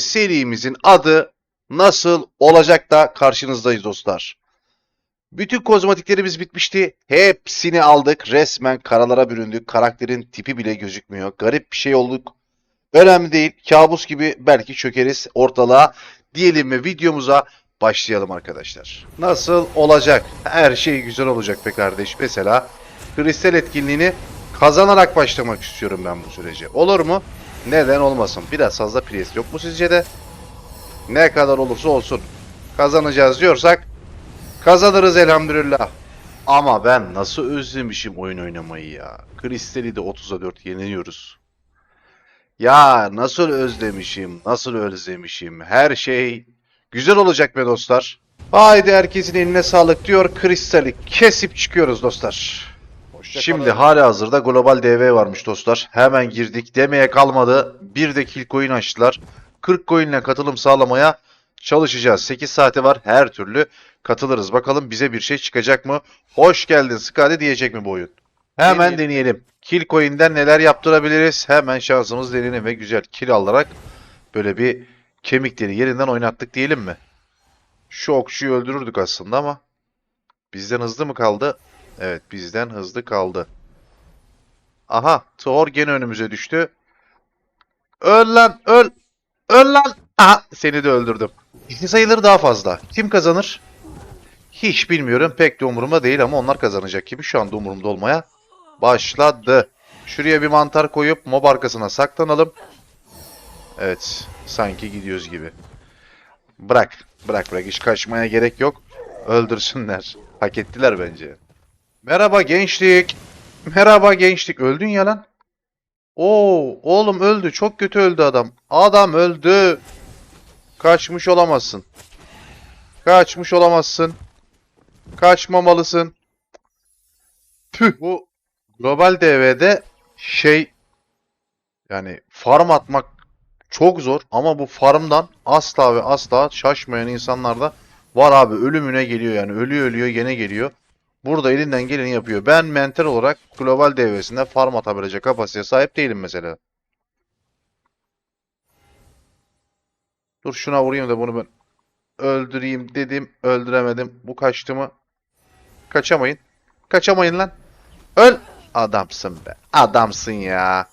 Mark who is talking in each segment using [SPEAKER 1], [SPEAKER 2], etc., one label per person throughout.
[SPEAKER 1] serimizin adı nasıl olacak da karşınızdayız dostlar. Bütün kozmetiklerimiz bitmişti. Hepsini aldık. Resmen karalara büründük. Karakterin tipi bile gözükmüyor. Garip bir şey olduk. Önemli değil. Kabus gibi belki çökeriz ortalığa. Diyelim ve videomuza başlayalım arkadaşlar. Nasıl olacak? Her şey güzel olacak be kardeş. Mesela kristal etkinliğini kazanarak başlamak istiyorum ben bu sürece. Olur mu? Neden olmasın? Biraz fazla pres yok mu sizce de? Ne kadar olursa olsun. Kazanacağız diyorsak kazanırız elhamdülillah. Ama ben nasıl özlemişim oyun oynamayı ya. Kristal'i de 30'a 4 yeniliyoruz. Ya nasıl özlemişim, nasıl özlemişim. Her şey güzel olacak be dostlar. Haydi herkesin eline sağlık diyor. Kristal'i kesip çıkıyoruz dostlar. Şimdi hala hazırda global DV varmış dostlar. Hemen girdik. Demeye kalmadı. Bir de kill coin açtılar. 40 coinle katılım sağlamaya çalışacağız. 8 saate var. Her türlü katılırız. Bakalım bize bir şey çıkacak mı? Hoş geldin Skadi diyecek mi bu oyun? Hemen
[SPEAKER 2] Deneyelim.
[SPEAKER 1] deneyelim. Kill coin'den neler yaptırabiliriz? Hemen şansımız deneyelim ve güzel kill alarak böyle bir kemikleri yerinden oynattık diyelim mi? Şu okçuyu öldürürdük aslında ama bizden hızlı mı kaldı? Evet bizden hızlı kaldı. Aha Thor gene önümüze düştü. Öl lan öl. Öl lan. Aha seni de öldürdüm. Sayıları daha fazla. Kim kazanır? Hiç bilmiyorum. Pek de umurumda değil ama onlar kazanacak gibi şu anda umurumda olmaya başladı. Şuraya bir mantar koyup mob arkasına saklanalım. Evet. Sanki gidiyoruz gibi. Bırak. Bırak bırak. Hiç kaçmaya gerek yok. Öldürsünler. Hak ettiler bence. Merhaba gençlik. Merhaba gençlik. Öldün ya lan. Oo, oğlum öldü. Çok kötü öldü adam. Adam öldü. Kaçmış olamazsın. Kaçmış olamazsın. Kaçmamalısın. Tüh. Bu global DV'de şey yani farm atmak çok zor ama bu farmdan asla ve asla şaşmayan insanlar da var abi. Ölümüne geliyor yani. Ölüyor ölüyor gene geliyor. Burada elinden geleni yapıyor. Ben mental olarak global devresinde farm atabilecek kapasiteye sahip değilim mesela. Dur şuna vurayım da bunu ben öldüreyim dedim. Öldüremedim. Bu kaçtı mı? Kaçamayın. Kaçamayın lan. Öl. Adamsın be. Adamsın ya.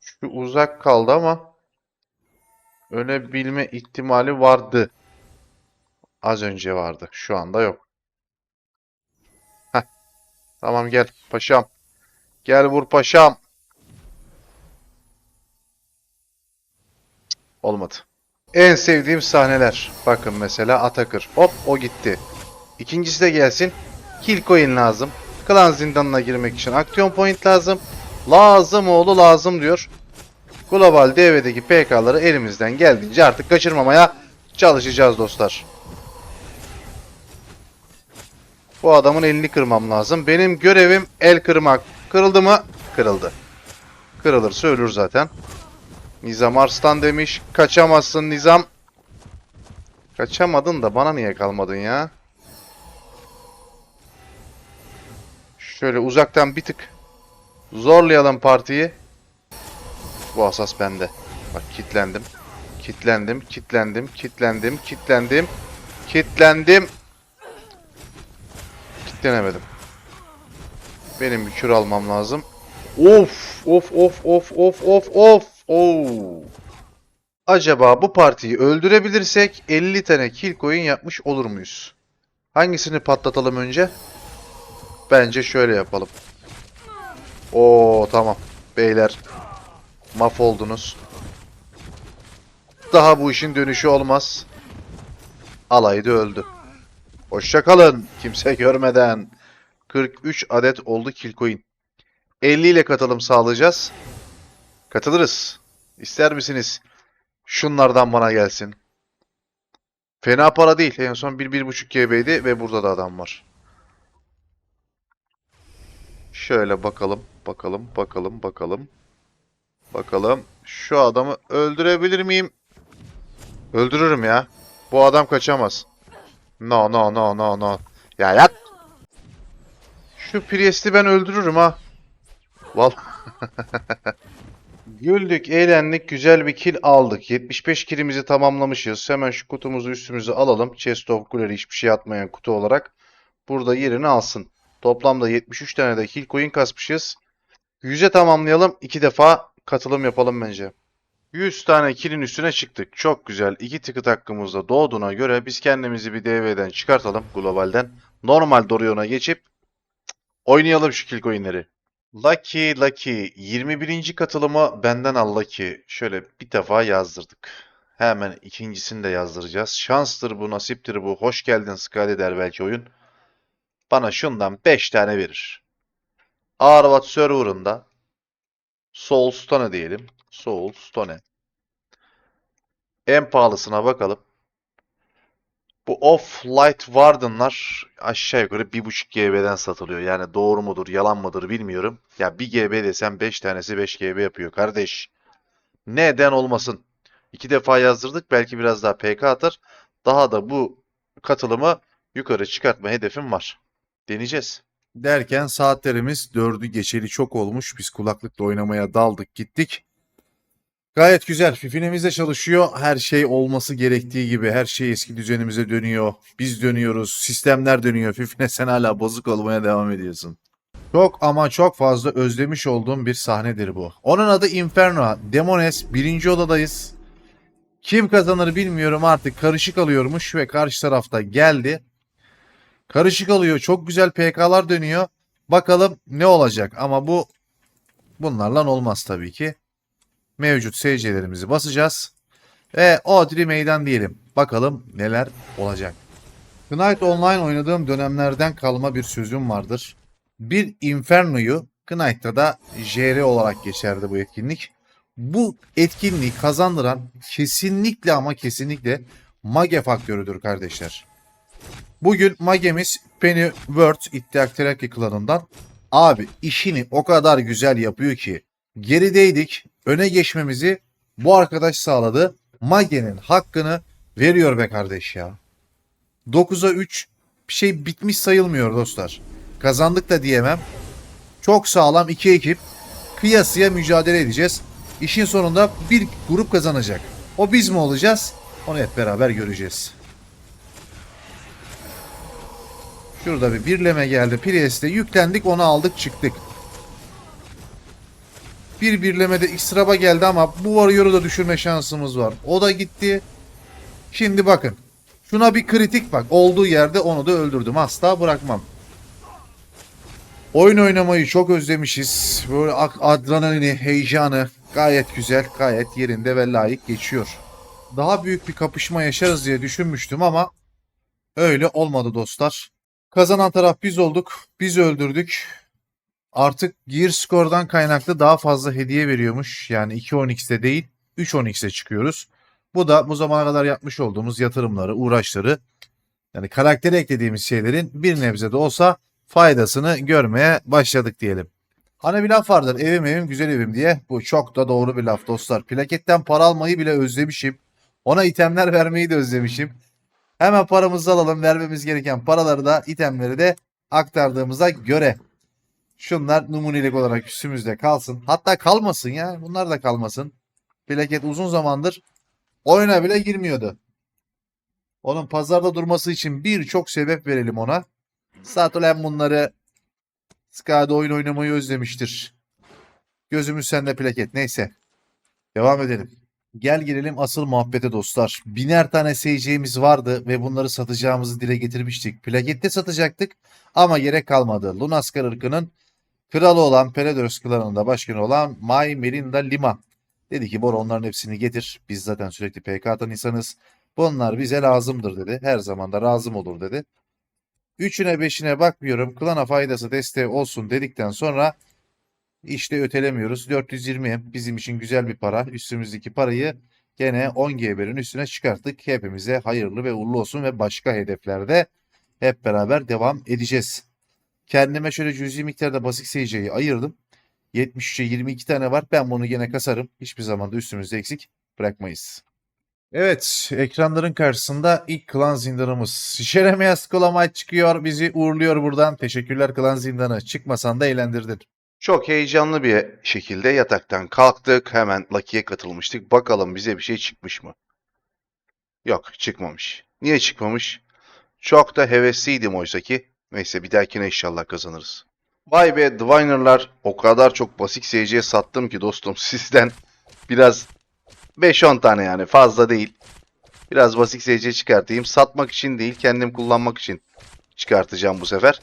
[SPEAKER 1] Şu uzak kaldı ama ölebilme ihtimali vardı. Az önce vardı. Şu anda yok. Tamam gel paşam. Gel vur paşam. Olmadı. En sevdiğim sahneler. Bakın mesela Atakır. Hop o gitti. İkincisi de gelsin. Kill coin lazım. Klan zindanına girmek için action point lazım. Lazım oğlu lazım diyor. Global DV'deki PK'ları elimizden geldiğince artık kaçırmamaya çalışacağız dostlar. Bu adamın elini kırmam lazım. Benim görevim el kırmak. Kırıldı mı? Kırıldı. Kırılırsa ölür zaten. Nizam Arslan demiş. Kaçamazsın Nizam. Kaçamadın da bana niye kalmadın ya? Şöyle uzaktan bir tık zorlayalım partiyi. Bu asas bende. Bak kitlendim. Kitlendim, kitlendim, kitlendim, kitlendim, kitlendim. Kitlenemedim. Benim bir kür almam lazım. Of, of, of, of, of, of, of. Oo. Acaba bu partiyi öldürebilirsek 50 tane kill coin yapmış olur muyuz? Hangisini patlatalım önce? Bence şöyle yapalım. Oo tamam. Beyler mahvoldunuz. Daha bu işin dönüşü olmaz. Alaydı öldü. Hoşçakalın. Kimse görmeden. 43 adet oldu kill coin. 50 ile katılım sağlayacağız. Katılırız. İster misiniz? Şunlardan bana gelsin. Fena para değil. En son 1-1.5 GB'ydi ve burada da adam var. Şöyle bakalım, bakalım, bakalım, bakalım. Bakalım. Şu adamı öldürebilir miyim? Öldürürüm ya. Bu adam kaçamaz. No, no, no, no, no. Ya yat. Şu Priest'i ben öldürürüm ha. Val.
[SPEAKER 3] Güldük, eğlendik, güzel bir kill aldık. 75 killimizi tamamlamışız. Hemen şu kutumuzu üstümüze alalım. Chest of Glory hiçbir şey atmayan kutu olarak. Burada yerini alsın. Toplamda 73 tane de kill coin kasmışız. 100'e tamamlayalım. 2 defa katılım yapalım bence. 100 tane killin üstüne çıktık. Çok güzel. 2 ticket hakkımızda doğduğuna göre biz kendimizi bir DV'den çıkartalım globalden. Normal Dorion'a geçip oynayalım şu kill coinleri. Lucky Lucky 21. katılımı benden al Lucky. Şöyle bir defa yazdırdık. Hemen ikincisini de yazdıracağız. Şanstır bu, nasiptir bu. Hoş geldin Skadi der belki oyun. Bana şundan 5 tane verir. Arvat server'ında Soulstone diyelim. Soulstone. En pahalısına bakalım. Bu Off-Light Warden'lar aşağı yukarı 1.5 GB'den satılıyor. Yani doğru mudur, yalan mıdır bilmiyorum. Ya 1 GB desem 5 tanesi 5 GB yapıyor kardeş. Neden olmasın? İki defa yazdırdık. Belki biraz daha PK atar. Daha da bu katılımı yukarı çıkartma hedefim var. Deneyeceğiz.
[SPEAKER 1] Derken saatlerimiz dördü geçeli çok olmuş. Biz kulaklıkla oynamaya daldık gittik. Gayet güzel. Fifinemiz de çalışıyor. Her şey olması gerektiği gibi. Her şey eski düzenimize dönüyor. Biz dönüyoruz. Sistemler dönüyor. Fifine sen hala bozuk olmaya devam ediyorsun. Çok ama çok fazla özlemiş olduğum bir sahnedir bu. Onun adı Inferno. Demones birinci odadayız. Kim kazanır bilmiyorum artık karışık alıyormuş ve karşı tarafta geldi. Karışık alıyor. Çok güzel PK'lar dönüyor. Bakalım ne olacak ama bu bunlarla olmaz tabii ki. Mevcut SC'lerimizi basacağız. Ve Odri meydan diyelim. Bakalım neler olacak. Knight Online oynadığım dönemlerden kalma bir sözüm vardır. Bir Inferno'yu Knight'ta da JR olarak geçerdi bu etkinlik. Bu etkinliği kazandıran kesinlikle ama kesinlikle Mage faktörüdür kardeşler. Bugün Mage'miz Pennyworth İttihat Terakki klanından. Abi işini o kadar güzel yapıyor ki gerideydik öne geçmemizi bu arkadaş sağladı. Mage'nin hakkını veriyor be kardeş ya. 9'a 3 bir şey bitmiş sayılmıyor dostlar. Kazandık da diyemem. Çok sağlam iki ekip kıyasıya mücadele edeceğiz. İşin sonunda bir grup kazanacak. O biz mi olacağız? Onu hep beraber göreceğiz. Şurada bir birleme geldi. Priest'e yüklendik onu aldık çıktık. Bir birlemede X-Rab'a geldi ama bu Warrior'u da düşürme şansımız var. O da gitti. Şimdi bakın. Şuna bir kritik bak. Olduğu yerde onu da öldürdüm. Asla bırakmam. Oyun oynamayı çok özlemişiz. Böyle adrenalini, heyecanı gayet güzel, gayet yerinde ve layık geçiyor. Daha büyük bir kapışma yaşarız diye düşünmüştüm ama öyle olmadı dostlar. Kazanan taraf biz olduk. Biz öldürdük. Artık Gear Score'dan kaynaklı daha fazla hediye veriyormuş. Yani 2.10x'te değil 3.10x'e çıkıyoruz. Bu da bu zamana kadar yapmış olduğumuz yatırımları, uğraşları yani karaktere eklediğimiz şeylerin bir nebze de olsa faydasını görmeye başladık diyelim. Hani bir laf vardır evim evim güzel evim diye. Bu çok da doğru bir laf dostlar. Plaketten para almayı bile özlemişim. Ona itemler vermeyi de özlemişim. Hemen paramızı alalım. Vermemiz gereken paraları da itemleri de aktardığımıza göre. Şunlar numunelik olarak üstümüzde kalsın. Hatta kalmasın ya. Bunlar da kalmasın. Plaket uzun zamandır oyuna bile girmiyordu. Onun pazarda durması için birçok sebep verelim ona. Zaten bunları Skada oyun oynamayı özlemiştir. Gözümüz sende plaket. Neyse. Devam edelim. Gel gelelim asıl muhabbete dostlar. Biner tane seyircimiz vardı ve bunları satacağımızı dile getirmiştik. Plakette satacaktık ama gerek kalmadı. Lunaskar ırkının kralı olan Peledros klanında başkanı olan May Melinda Lima. Dedi ki Bora onların hepsini getir. Biz zaten sürekli PK atan insanız. Bunlar bize lazımdır dedi. Her zaman da razım olur dedi. Üçüne beşine bakmıyorum. Klana faydası desteği olsun dedikten sonra işte ötelemiyoruz. 420 bizim için güzel bir para. Üstümüzdeki parayı gene 10 GB'nin üstüne çıkarttık. Hepimize hayırlı ve uğurlu olsun ve başka hedeflerde hep beraber devam edeceğiz. Kendime şöyle cüzi miktarda basit seyirciyi ayırdım. 73'e 22 tane var. Ben bunu gene kasarım. Hiçbir zaman da üstümüzde eksik bırakmayız. Evet, ekranların karşısında ilk klan zindanımız. Jeremias Klamay çıkıyor, bizi uğurluyor buradan. Teşekkürler klan zindanı. Çıkmasan da eğlendirdin. Çok heyecanlı bir şekilde yataktan kalktık. Hemen Lucky'ye katılmıştık. Bakalım bize bir şey çıkmış mı? Yok, çıkmamış. Niye çıkmamış? Çok da hevesliydim oysa ki. Neyse bir dahakine inşallah kazanırız. Vay be Diviner'lar o kadar çok basit seyirciye sattım ki dostum sizden biraz 5-10 tane yani fazla değil. Biraz basit seyirciye çıkartayım. Satmak için değil kendim kullanmak için çıkartacağım bu sefer.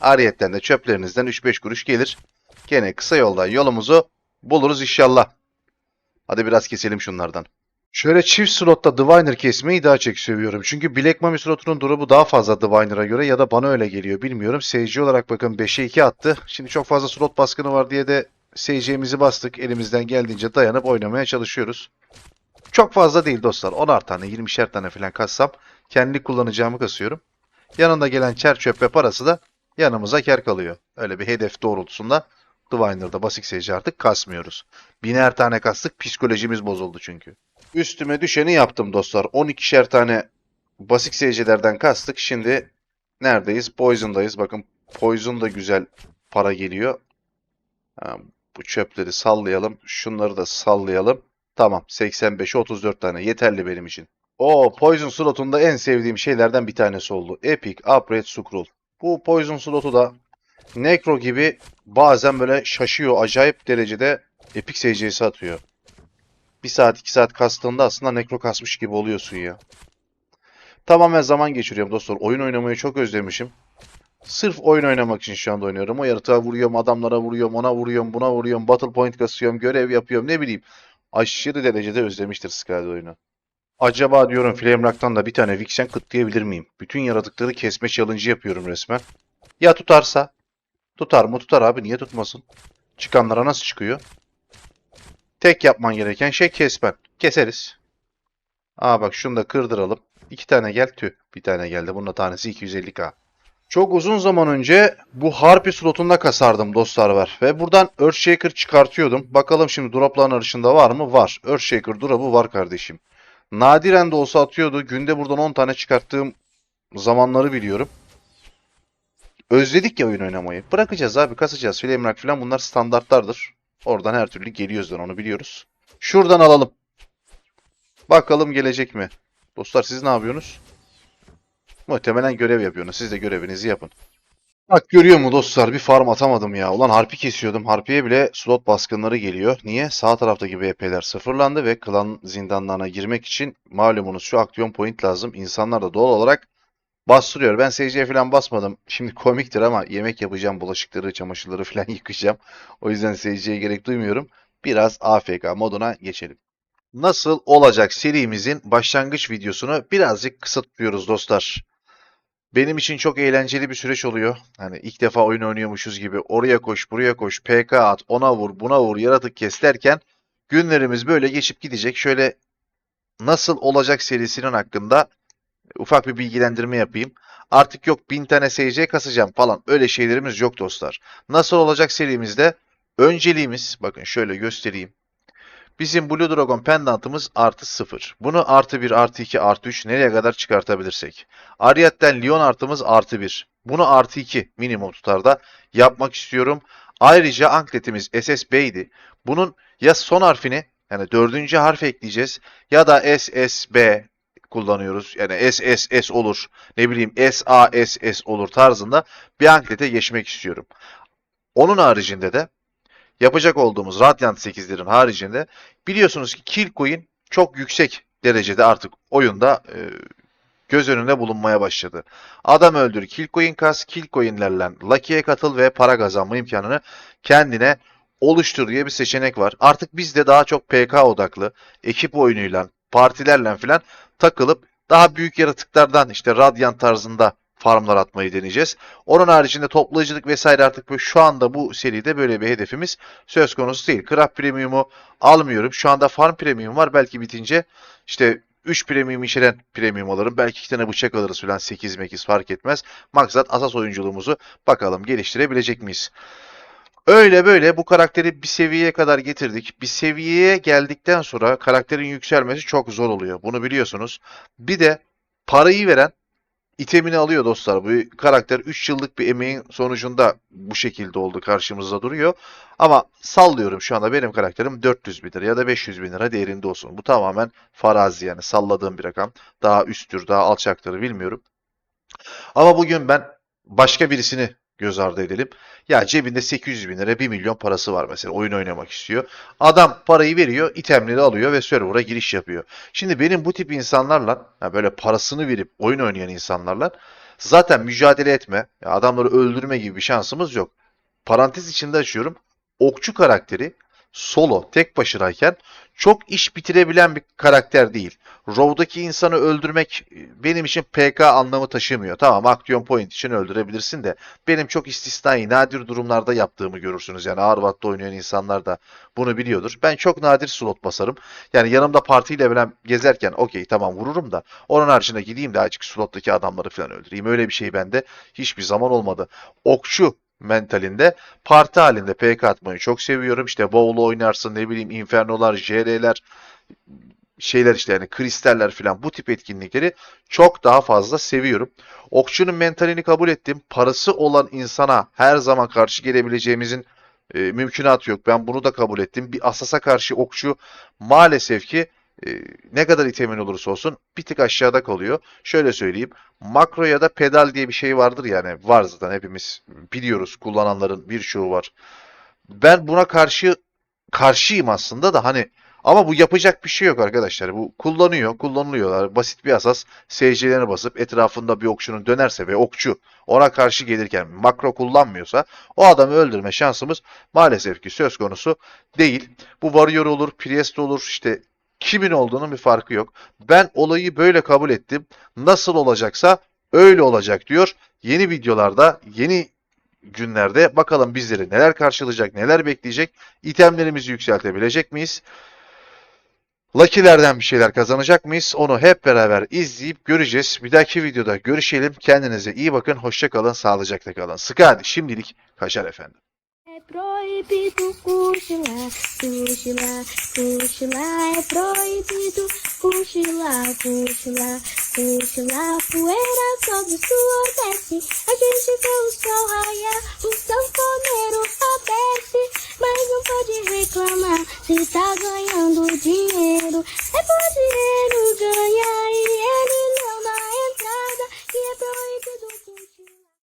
[SPEAKER 1] Ariyetten de çöplerinizden 3-5 kuruş gelir. Gene kısa yoldan yolumuzu buluruz inşallah. Hadi biraz keselim şunlardan. Şöyle çift slotta Diviner kesmeyi daha çok seviyorum. Çünkü Black Mami slotunun drop'u daha fazla Diviner'a göre ya da bana öyle geliyor bilmiyorum. SC olarak bakın 5'e 2 attı. Şimdi çok fazla slot baskını var diye de SC'mizi bastık. Elimizden geldiğince dayanıp oynamaya çalışıyoruz. Çok fazla değil dostlar. 10'ar tane 20'şer tane falan kassam kendi kullanacağımı kasıyorum. Yanında gelen çer çöp ve parası da yanımıza kar kalıyor. Öyle bir hedef doğrultusunda Diviner'da basit SC artık kasmıyoruz. Biner tane kastık psikolojimiz bozuldu çünkü. Üstüme düşeni yaptım dostlar. 12'şer tane basit seyircilerden kastık. Şimdi neredeyiz? Poison'dayız. Bakın Poison da güzel para geliyor. Bu çöpleri sallayalım. Şunları da sallayalım. Tamam. 85'e 34 tane. Yeterli benim için. O Poison slotunda en sevdiğim şeylerden bir tanesi oldu. Epic Upgrade Scroll. Bu Poison slotu da Necro gibi bazen böyle şaşıyor. Acayip derecede Epic SC'si atıyor. 1 saat 2 saat kastığında aslında nekro kasmış gibi oluyorsun ya. Tamamen zaman geçiriyorum dostlar. Oyun oynamayı çok özlemişim. Sırf oyun oynamak için şu anda oynuyorum. O yaratığa vuruyorum, adamlara vuruyorum, ona vuruyorum, buna vuruyorum, battle point kasıyorum, görev yapıyorum, ne bileyim. Aşırı derecede özlemiştir Skadi oyunu. Acaba diyorum Flame Rock'tan da bir tane Vixen kıtlayabilir miyim? Bütün yaratıkları kesme challenge yapıyorum resmen. Ya tutarsa? Tutar mı? Tutar abi. Niye tutmasın? Çıkanlara nasıl çıkıyor? Tek yapman gereken şey kesmen. Keseriz. Aa bak şunu da kırdıralım. İki tane gel tüh. Bir tane geldi. Bunun da tanesi 250k. Çok uzun zaman önce bu Harpy slotunda kasardım dostlar var. Ve buradan Earthshaker çıkartıyordum. Bakalım şimdi dropların arasında var mı? Var. Earthshaker drop'u var kardeşim. Nadiren de olsa atıyordu. Günde buradan 10 tane çıkarttığım zamanları biliyorum. Özledik ya oyun oynamayı. Bırakacağız abi kasacağız. Flame Rock falan bunlar standartlardır. Oradan her türlü geliyoruz lan onu biliyoruz. Şuradan alalım. Bakalım gelecek mi? Dostlar siz ne yapıyorsunuz? Muhtemelen görev yapıyorsunuz. Siz de görevinizi yapın. Bak görüyor mu dostlar? Bir farm atamadım ya. Ulan harpi kesiyordum. Harpiye bile slot baskınları geliyor. Niye? Sağ taraftaki VP'ler sıfırlandı ve klan zindanlarına girmek için malumunuz şu aksiyon point lazım. İnsanlar da doğal olarak bastırıyor. Ben SC'ye falan basmadım. Şimdi komiktir ama yemek yapacağım. Bulaşıkları, çamaşırları falan yıkayacağım. O yüzden SC'ye gerek duymuyorum. Biraz AFK moduna geçelim. Nasıl olacak serimizin başlangıç videosunu birazcık kısıtlıyoruz dostlar. Benim için çok eğlenceli bir süreç oluyor. Hani ilk defa oyun oynuyormuşuz gibi oraya koş, buraya koş, PK at, ona vur, buna vur, yaratık kes derken günlerimiz böyle geçip gidecek. Şöyle nasıl olacak serisinin hakkında ufak bir bilgilendirme yapayım. Artık yok bin tane SC kasacağım falan öyle şeylerimiz yok dostlar. Nasıl olacak serimizde önceliğimiz bakın şöyle göstereyim. Bizim Blue Dragon pendantımız artı 0. Bunu artı 1, artı 2, artı 3 nereye kadar çıkartabilirsek. Ariyetten Leon artımız artı 1. Bunu artı 2 minimum tutarda yapmak istiyorum. Ayrıca ankletimiz SSB'ydi. Bunun ya son harfini yani dördüncü harf ekleyeceğiz ya da SSB kullanıyoruz. Yani SSS olur. Ne bileyim SASS olur tarzında bir anklete geçmek istiyorum. Onun haricinde de yapacak olduğumuz Radiant 8'lerin haricinde biliyorsunuz ki kill coin çok yüksek derecede artık oyunda e, göz önünde bulunmaya başladı. Adam öldür, kill coin kas, kill coinlerle Lucky'ye katıl ve para kazanma imkanını kendine oluştur diye bir seçenek var. Artık biz de daha çok PK odaklı, ekip oyunuyla, partilerle falan takılıp daha büyük yaratıklardan işte Radiant tarzında farmlar atmayı deneyeceğiz. Onun haricinde toplayıcılık vesaire artık böyle şu anda bu seride böyle bir hedefimiz söz konusu değil. Craft Premium'u almıyorum. Şu anda Farm Premium var. Belki bitince işte 3 premium içeren premium alırım. Belki 2 tane bıçak alırız falan 8 mekiz fark etmez. Maksat asas oyunculuğumuzu bakalım geliştirebilecek miyiz? Öyle böyle bu karakteri bir seviyeye kadar getirdik. Bir seviyeye geldikten sonra karakterin yükselmesi çok zor oluyor. Bunu biliyorsunuz. Bir de parayı veren itemini alıyor dostlar. Bu karakter 3 yıllık bir emeğin sonucunda bu şekilde oldu karşımızda duruyor. Ama sallıyorum şu anda benim karakterim 400 bin lira ya da 500 bin lira değerinde olsun. Bu tamamen farazi yani salladığım bir rakam. Daha üsttür, daha alçaktır bilmiyorum. Ama bugün ben başka birisini göz ardı edelim. Ya cebinde 800 bin lira 1 milyon parası var mesela oyun oynamak istiyor. Adam parayı veriyor, itemleri alıyor ve server'a giriş yapıyor. Şimdi benim bu tip insanlarla ya böyle parasını verip oyun oynayan insanlarla zaten mücadele etme, adamları öldürme gibi bir şansımız yok. Parantez içinde açıyorum. Okçu karakteri solo tek başınayken çok iş bitirebilen bir karakter değil. Row'daki insanı öldürmek e, benim için PK anlamı taşımıyor. Tamam action point için öldürebilirsin de benim çok istisnai nadir durumlarda yaptığımı görürsünüz. Yani Harvard'da oynayan insanlar da bunu biliyordur. Ben çok nadir slot basarım. Yani yanımda partiyle falan gezerken okey tamam vururum da onun haricinde gideyim de açık slottaki adamları falan öldüreyim. Öyle bir şey bende hiçbir zaman olmadı. Okçu mentalinde parti halinde PK atmayı çok seviyorum. İşte WoW'lu oynarsın ne bileyim Inferno'lar, JR'ler şeyler işte yani kristaller falan bu tip etkinlikleri çok daha fazla seviyorum. Okçunun mentalini kabul ettim. Parası olan insana her zaman karşı gelebileceğimizin e, mümkünatı yok. Ben bunu da kabul ettim. Bir asasa karşı okçu maalesef ki ne kadar itemin olursa olsun bir tık aşağıda kalıyor. Şöyle söyleyeyim. Makro ya da pedal diye bir şey vardır yani. Var zaten hepimiz biliyoruz. Kullananların birçoğu var. Ben buna karşı karşıyım aslında da hani ama bu yapacak bir şey yok arkadaşlar. Bu kullanıyor, kullanılıyorlar. Basit bir asas. SC'lerini basıp etrafında bir okçunun dönerse ve okçu ona karşı gelirken makro kullanmıyorsa o adamı öldürme şansımız maalesef ki söz konusu değil. Bu Warrior olur, Priest olur işte kimin olduğunun bir farkı yok. Ben olayı böyle kabul ettim. Nasıl olacaksa öyle olacak diyor. Yeni videolarda, yeni günlerde bakalım bizleri neler karşılayacak, neler bekleyecek, itemlerimizi yükseltebilecek miyiz? Lucky'lerden bir şeyler kazanacak mıyız? Onu hep beraber izleyip göreceğiz. Bir dahaki videoda görüşelim. Kendinize iyi bakın. Hoşça kalın. Sağlıcakla kalın. Sıkı şimdilik kaçar efendim.
[SPEAKER 4] é proibido cochilar, cochilar, cochilar. É proibido cochilar, cochilar, cochilar. Poeira sobre o suor desce, a gente vê o sol raiar, o sanfoneiro aperte, mas não pode reclamar se tá ganhando dinheiro. É por dinheiro ganhar e ele não dá entrada, E é proibido